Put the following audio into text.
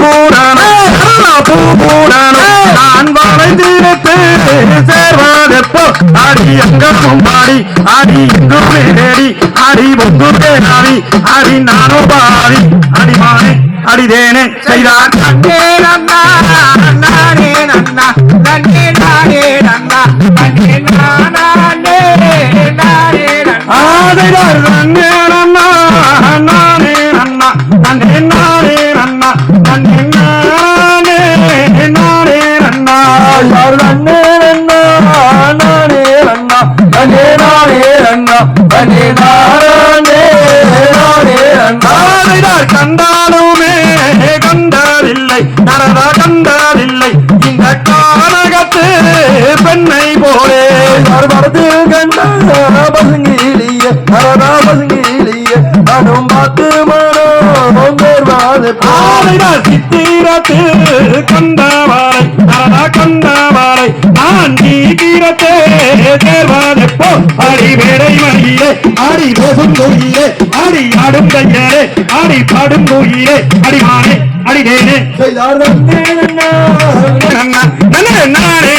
பூகூடான பூகூடான நான் வாழை தீரத்து சேர்வதெப்போ அடி எங்கும் பாடி அடி எங்கும் தேடி. அடி ஒன்று தேடி அடி அடிதேனே நன்னே நன்னா நானே நன்னா நன்னே நானே நன்னா நன்னே நானே நானே நன்னா. ஆதையார் கண்டாலுமே கண்டதில்லை நரதா கண்டதில்லை இந்த கானகத்து பெண்ணை போலே. வரது கண்ட பசுங்கிலிய நரதா பசுங்கிலிய நானும் பார்த்து மனம் தேர்வாது ஆலைகள் சித்திரத்து கண்டவாளை. நரதா கண்டவாளை நான் சீக்கிரத்தே தேர்வாதெப்போ அடி வேடை மணியிலே அடி பேசும் கோயிலே அடி ஆடும் கையலே அடி பாடும் கோயிலே அடிமானே நன்னே நானே